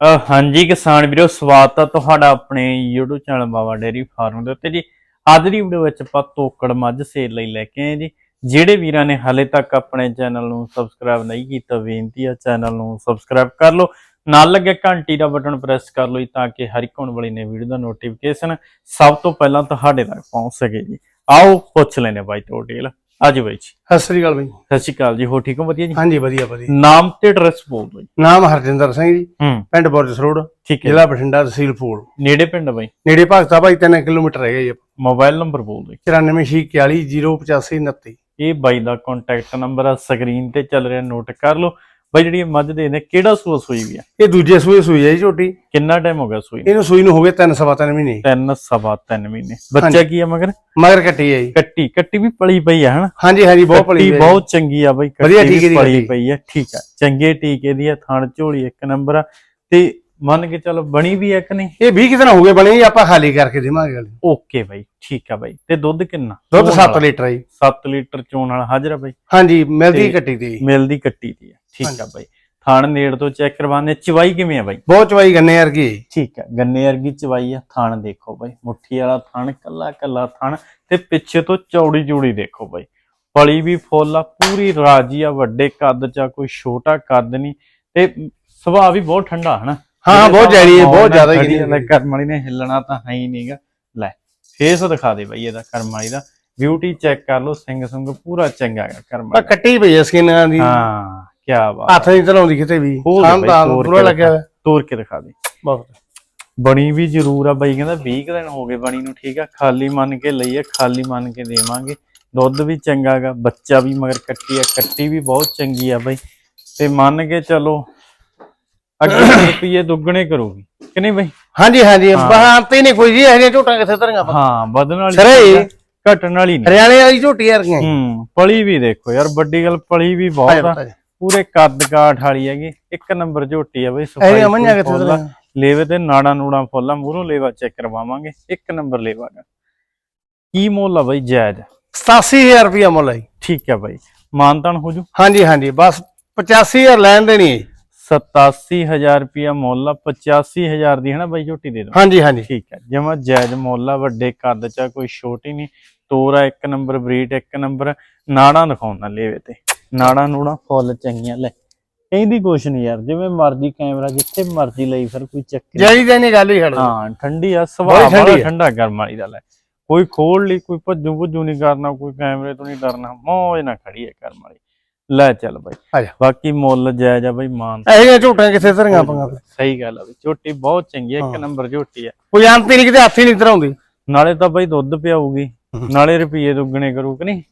ਹਾਂਜੀ ਕਿਸਾਨ ਵੀਰੋ, ਸਵਾਗਤ ਆ ਤੁਹਾਡਾ ਆਪਣੇ YouTube channel Baba dairy farm ਦੇ ਉੱਤੇ ਜੀ। ਅੱਜ ਦੀ ਵੀਡੀਓ ਵਿੱਚ ਆਪਾਂ ਤੋਕੜ ਮੱਝ ਸੇਲ ਲਈ ਲੈ ਕੇ ਆਏ ਜੀ। ਜਿਹੜੇ ਵੀਰਾਂ ਨੇ ਹਾਲੇ ਤੱਕ ਆਪਣੇ ਚੈਨਲ ਨੂੰ ਸਬਸਕ੍ਰਾਈਬ ਨਹੀਂ ਕੀਤਾ, ਬੇਨਤੀ ਹੈ ਚੈਨਲ ਨੂੰ ਸਬਸਕ੍ਰਾਈਬ ਕਰ ਲਓ। ਨਾਲ ਲੱਗੇ ਘੰਟੀ ਦਾ ਬਟਨ ਪ੍ਰੈਸ ਕਰ ਲਓ ਜੀ, ਤਾਂ ਕਿ ਹਰ ਇੱਕ ਆਉਣ ਵਾਲੀ ਨੇ ਵੀਡੀਓ ਦਾ ਨੋਟੀਫਿਕੇਸ਼ਨ ਸਭ ਤੋਂ ਪਹਿਲਾਂ ਤੁਹਾਡੇ ਤੱਕ ਪਹੁੰਚ ਸਕੇ ਜੀ। ਆਓ, ਪੁੱਛ ਲੈਨੇ ਬਾਈ ਤੋਂ ਡੀਲ ਅੱਜ ਬਾਈ ਜੀ। ਸਤਿ ਸ੍ਰੀ ਅਕਾਲ ਬਾਈ। ਸਤਿ ਸ਼੍ਰੀ ਅਕਾਲ ਜੀ ਹੋ ਠੀਕ ਹੋ ਵਧੀਆ ਜੀ? ਹਾਂਜੀ ਵਧੀਆ ਵਧੀਆ। ਨਾਮ ਤੇ ਐਡਰੈਸ ਬੋਲ ਦਿਓ ਜੀ। ਨਾਮ ਹਰਜਿੰਦਰ ਸਿੰਘ ਜੀ। ਪਿੰਡ ਬੁਰਜਸ ਰੋਡ ਠੀਕ ਹੈ। ਜ਼ਿਲ੍ਹਾ ਬਠਿੰਡਾ ਤਹਿਸੀਲ ਫੂਲ ਨੇੜੇ ਪਿੰਡ ਬਾਈ? ਨੇੜੇ ਭਗਤਾ ਭਾਈ 3 ਕਿਲੋਮੀਟਰ ਹੈਗਾ ਜੀ। ਮੋਬਾਈਲ ਨੰਬਰ ਬੋਲ ਦਿਓ 9464408529 ਇਹ ਬਾਈ ਦਾ ਕੰਟੈਕਟ ਨੰਬਰ ਆ ਸਕਰੀਨ ਤੇ ਚੱਲ ਰਿਹਾ ਨੋਟ ਕਰ ਲਓ। ਬਾਈ ਜਿਹੜੀ ਇਹ ਮੱਝ ਦੇ ਨੇ ਕਿਹੜਾ ਸੂਆ ਸੂਈ ਵੀ ਆ? ਇਹ ਦੂਜੇ ਸੂਏ ਸੂਈ ਹੈ ਜੀ ਝੋਟੀ ਕਿੰਨਾ ਟਾਈਮ ਹੋ ਗਿਆ ਸੂਈ ਨੂੰ? ਇਹਨੂੰ ਸੂਈ ਨੂੰ ਹੋ ਗਏ 3 ਸਵਾ 3 ਮਹੀਨੇ। ਤਿੰਨ ਸਵਾ ਤਿੰਨ ਮਹੀਨੇ। ਬੱਚਾ ਹਾਂਜੀ। ਕੀ ਆ ਮਗਰ? ਮਗਰ ਕੱਟੀ ਹੈ ਜੀ। ਕੱਟੀ। ਕੱਟੀ ਵੀ ਪਲੀ ਪਈ ਆ ਹਨਾ? ਹਾਂਜੀ ਹਾਂਜੀ ਬਹੁਤ ਭਲੀ ਕੱਟੀ ਹੈ ਬਹੁਤ ਚੰਗੀ ਆ ਬਾਈ ਵਧੀਆ ਕੱਟੀ ਟੀਕੇ ਵੀ ਦੀ ਪਲੀ ਕੱਟੀ। ਪਈ ਆ। ਠੀਕ ਆ। ਚੰਗੇ ਟੀਕੇ ਦੀ ਆ ਥਣ ਝੋਲੀ ਇੱਕ ਨੰਬਰ ਆ। ਤੇ ਮੰਨ ਕੇ ਚਲੋ ਬਣੀ ਵੀ ਆ ਕਿ ਨਹੀਂ? ਇਹ 20 ਕਿਤਨਾ ਹੋ ਗਏ ਬਣੇ ਜੀ ਆਪਾਂ ਖਾਲੀ ਕਰਕੇ ਦੇਵਾਂਗੇ ਗੱਲ ਓਕੇ ਬਾਈ ਠੀਕ ਆ ਬਾਈ। ਤੇ ਦੁੱਧ ਕਿੰਨਾ? ਦੁੱਧ 7 ਲੀਟਰ ਹੈ ਜੀ। 7 ਲੀਟਰ ਚੋਣ ਵਾਲਾ ਹਾਜ਼ਰ ਬਾਈ? ਹਾਂਜੀ ਮਿਲਦੀ ਕੱਟੀ ਦੀ। ਮਿਲਦੀ ਕੱਟੀ ਦੀ ਆ ਠੀਕ ਆ। ਬਾਈ। ਥਣ ਨੇੜ ਤੋਂ ਚੈੱਕ ਕਰਵਾਣੇ ਚਵਾਈ ਕਿਵੇਂ ਆ ਬਾਈ? ਬਹੁਤ ਚਵਾਈ ਗੰਨੇ ਵਰਗੀ ਹੈ। ਠੀਕ ਹੈ ਗੰਨੇ ਵਰਗੀ ਚਵਾਈ ਆ ਥਣ ਦੇਖੋ ਬਾਈ। ਮੁੱਠੀ ਵਾਲਾ ਥਣ ਕੱਲਾ ਕੱਲਾ ਥਣ। ਤੇ ਪਿੱਛੇ ਤੋਂ ਚੌੜੀ ਚੌੜੀ ਦੇਖੋ ਬਾਈ। ਪਲੀ ਵੀ ਫੁੱਲ ਆ ਪੂਰੀ ਰਾਜੀ ਆ ਵੱਡੇ ਕੱਦ ਚ ਆ ਕੋਈ ਛੋਟਾ ਕੱਦ ਨਹੀਂ। ਤੇ ਸੁਭਾਅ ਵੀ ਬਹੁਤ ਠੰਡਾ ਹਨਾ? ਹਾਂ ਬਹੁਤ ਜ਼ਿਆਦੀ ਹੈ ਬਹੁਤ ਜ਼ਿਆਦਾ ਹੀ ਹੀ ਗਿਰੀ ਕਰਮ ਵਾਲੀ ਨੇ ਹਿੱਲਣਾ ਤਾਂ ਹੈ ਹੀ ਨਹੀਂਗਾ ਲੈ ਫੇਸ ਦਿਖਾ ਦੇ ਬਾਈ ਇਹਦਾ ਕਰਮ ਵਾਲੀ ਦਾ। ਬਿਊਟੀ ਚੈੱਕ ਕਰ ਲਓ ਸਿੰਘ ਸੰਗ ਪੂਰਾ ਚੰਗਾ ਹੈਗਾ ਕਰਮ ਵਾਲੀ। ਕੱਟੀ ਪਈ ਹੈ ਸਕਿਨਾਂ ਦੀ। ਹਾਂ ਕੀ ਬਾਤ ਹੱਥ ਨਹੀਂ ਚਲਾਉਂਦੀ ਕਿਤੇ ਵੀ। ਬਾਈ, ਤਾਂ ਪੂਰਾ ਲੱਗਿਆ ਤੋੜ ਕੇ ਦਿਖਾ ਦੇ। ਬਹੁਤ। ਬਣੀ ਵੀ ਜ਼ਰੂਰ ਆ ਬਾਈ ਕਹਿੰਦਾ 20 ਕੁ ਦਿਨ ਹੋ ਗਏ ਬਣੀ ਨੂੰ ਠੀਕ ਆ। ਖਾਲੀ ਮੰਨ ਕੇ ਲਈਏ ਖਾਲੀ ਮੰਨ ਕੇ ਦੇਵਾਂਗੇ। ਦੁੱਧ ਵੀ ਚੰਗਾ ਗਾ ਬੱਚਾ ਵੀ ਮਗਰ ਕੱਟੀ ਆ ਕੱਟੀ ਵੀ ਬਹੁਤ ਚੰਗੀ ਆ ਬਾਈ। ਤੇ ਮੰਨ ਕੇ ਚਲੋ ਅੱਗੇ ਰੁਪਏ ਦੁੱਗਣੇ ਕਰੂਗੀ ਕਿ ਨਹੀਂ ਬਾਈ ਹਾਂਜੀ ਹਾਂਜੀ ਹਾਂ। ਬਹਾਂਤੇ ਨਹੀਂ ਕੋਈ ਜੀ ਇਹ ਜਿਹੀਆਂ ਝੋਟਾਂ ਕਿੱਥੇ ਧਰੀਆਂ ਹਾਂ ਵਧਣ ਵਾਲੀ ਸਰੇ। ਘਟਣ ਵਾਲੀ ਨਹੀਂ ਹਰਿਆਣੇ ਵਾਲੀ ਝੋਟੀ ਵਰਗੀਆਂ ਹੀ। ਹੂੰ ਪਲੀ ਵੀ ਦੇਖੋ ਯਾਰ ਵੱਡੀ ਗੱਲ ਪਲੀ ਵੀ ਬਹੁਤ ਆ। ਪੂਰੇ ਕੱਦ ਕਾਠ ਵਾਲੀ ਹੈਗੀ ਇੱਕ ਨੰਬਰ ਝੋਟੀ ਆ ਬਾਈ ਇਹ ਸਫ਼ਾਈ ਜਿਹੀਆਂ ਮੰਝਾਂ ਕਿੱਥੇ। ਧਰੀਆਂ ਲੇਵੇ ਤੇ ਨਾੜਾ ਨੂੜਾ ਫੁੱਲਾ ਮੂਹਰੋਂ ਲੇਵਾ ਚੈੱਕ ਕਰਵਾਵਾਂਗੇ ਇੱਕ ਨੰਬਰ ਲੇਵਾ ਗਾ ਕੀ ਮੁੱਲ ਆ ਬਾਈ ਜਾਇਜ਼ 87000 ਰੁਪਇਆ ਮੁੱਲ ਹੈ। ਠੀਕ ਹੈ ਬਾਈ ਮਾਨਤਨ ਹੋ ਜੂ ਹਾਂਜੀ ਹਾਂਜੀ ਬਸ 85000 ਲੈਣ ਦੇਣੀ ਹੈ। 87000 ਰੁਪਿਆ ਮੁੱਲ ਆ 85000 ਦੀ ਹੈ ਨਾ ਬਾਈ ਝੋਟੀ ਦੇ ਦੋ ਹਾਂਜੀ ਹਾਂਜੀ ਠੀਕ ਹੈ ਜਮਾ ਜਾਇਜ਼ ਮੁੱਲ ਆ ਵੱਡੇ ਕੱਦ ਚ ਆ, ਕੋਈ ਛੋਟੀ ਨਹੀਂ ਤੋਰਾ ਇੱਕ ਨੰਬਰ ਬਰੀਡ ਇੱਕ ਨੰਬਰ ਨਾੜਾਂ ਦਿਖਾਉਂਦਾ ਲੇਵੇ ਤੇ ਨਾੜਾਂ ਨੂੜਾਂ ਫੁੱਲ ਚੰਗੀਆਂ ਲੈ ਕਹਿੰਦੀ ਕੁਛ ਨਹੀਂ ਯਾਰ ਜਿਵੇਂ ਮਰਜ਼ੀ ਕੈਮਰਾ ਜਿੱਥੇ ਮਰਜ਼ੀ ਲਈ ਫਿਰ ਕੋਈ ਚੱਕਰ ਨੀ। ਦਾ ਨਹੀਂ ਗੱਲ ਹੀ ਛੱਡ ਦਿਓ। ਹਾਂ ਠੰਡੀ ਆ ਸੁਭਾਅ ਬੜੀ ਠੰਡੀ ਬੜਾ ਆ। ਠੰਡਾ ਗਰਮ ਵਾਲੀ ਦਾ ਲੈ ਕੋਈ ਖੋਲ ਲਈ ਕੋਈ ਭੱਜੂ ਭੁੱਜੂ ਨਹੀਂ ਕਰਨਾ ਕੋਈ ਕੈਮਰੇ ਤੋਂ ਨਹੀਂ ਡਰਨਾ ਮੌਜ ਨਾ ਖੜੀ ਹੈ ਕਰਮ ਵਾਲੀ ਲੈ ਚੱਲ ਬਾਈ। ਆ ਜਾ। ਬਾਕੀ ਮੁੱਲ ਜਾਇਜ਼ ਆ ਬਾਈ ਮਾਨ ਇਹੋ ਜਿਹੀਆਂ ਝੋਟਾਂ ਕਿੱਥੇ ਧਰੀਆਂ ਆਪਾਂ? ਸਹੀ ਗੱਲ ਆ ਬਈ ਝੋਟੀ ਬਹੁਤ ਚੰਗੀ ਆ ਇੱਕ। ਨੰਬਰ ਝੋਟੀ ਆ। ਕੋਈ ਅੰਤ ਨਹੀਂ ਕਿਤੇ ਹੱਥ ਹੀ ਨਹੀਂ ਧਰਾਉਂਦੀ ਨਾਲੇ ਤਾਂ ਬਾਈ ਦੁੱਧ ਪਿਆਊਗੀ। ਨਾਲੇ ਰੁਪਏ ਦੁੱਗਣੇ ਕਰੂ ਕਿ ਨਹੀਂ?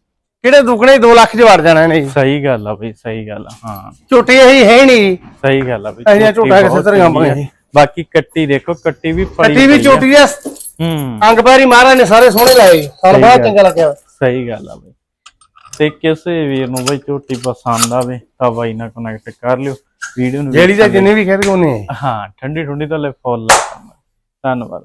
ਕਿਹੜੇ ਦੁੱਗਣੇ? 2 ਲੱਖ ਚ ਵੜ ਜਾਣਾ ਜੀ। ਸਹੀ ਗੱਲ ਆ ਬਈ ਸਹੀ ਗੱਲ ਆ ਹਾਂ। ਝੋਟੀ ਇਹੀ ਹੈ ਨਹੀਂ ਜੀ। ਸਹੀ ਗੱਲ ਆ ਬਈ ਇਹੋ ਝੋਟੀ ਕਿੱਥੇ ਬਹੁਤ ਧਰੀਆਂ ਆ। ਆਪਾਂ ਬਾਕੀ ਕੱਟੀ ਦੇਖੋ ਕੱਟੀ ਵੀ ਕੱਟੀ ਵੀ ਆ। ਝੋਟੀ ਦੇ ਹੂੰ। ਅੰਗ ਪੈਰੀ ਮਹਾਰਾਜ ਨੇ ਸਾਰੇ ਸੋਹਣੇ ਲਾਏ। ਸਾਨੂੰ ਗੱਲ। ਚੰਗਾ ਲੱਗਿਆ। ਸਹੀ ਗੱਲ ਆ ਬਈ। ਤੇ ਕਿਸੇ ਵੀਰ ਨੂੰ ਬਈ ਝੋਟੀ ਪਸੰਦ ਆਵੇ ਤਾਂ ਬਾਈ ਨਾਲ ਕਨੈਕਟ ਕਰ ਲਿਓ। ਵੀਡੀਓ ਨੂੰ ਜਿਹੜੀ ਦਾ ਜਿੰਨੇ ਵੀ ਕਹਿੰਦੇ ਉਹਨੇ ਹਾਂ। ਠੰਡੀ ਠੰਡੀ ਤਾਂ ਲੈ ਫੁੱਲ ਧੰਨਵਾਦ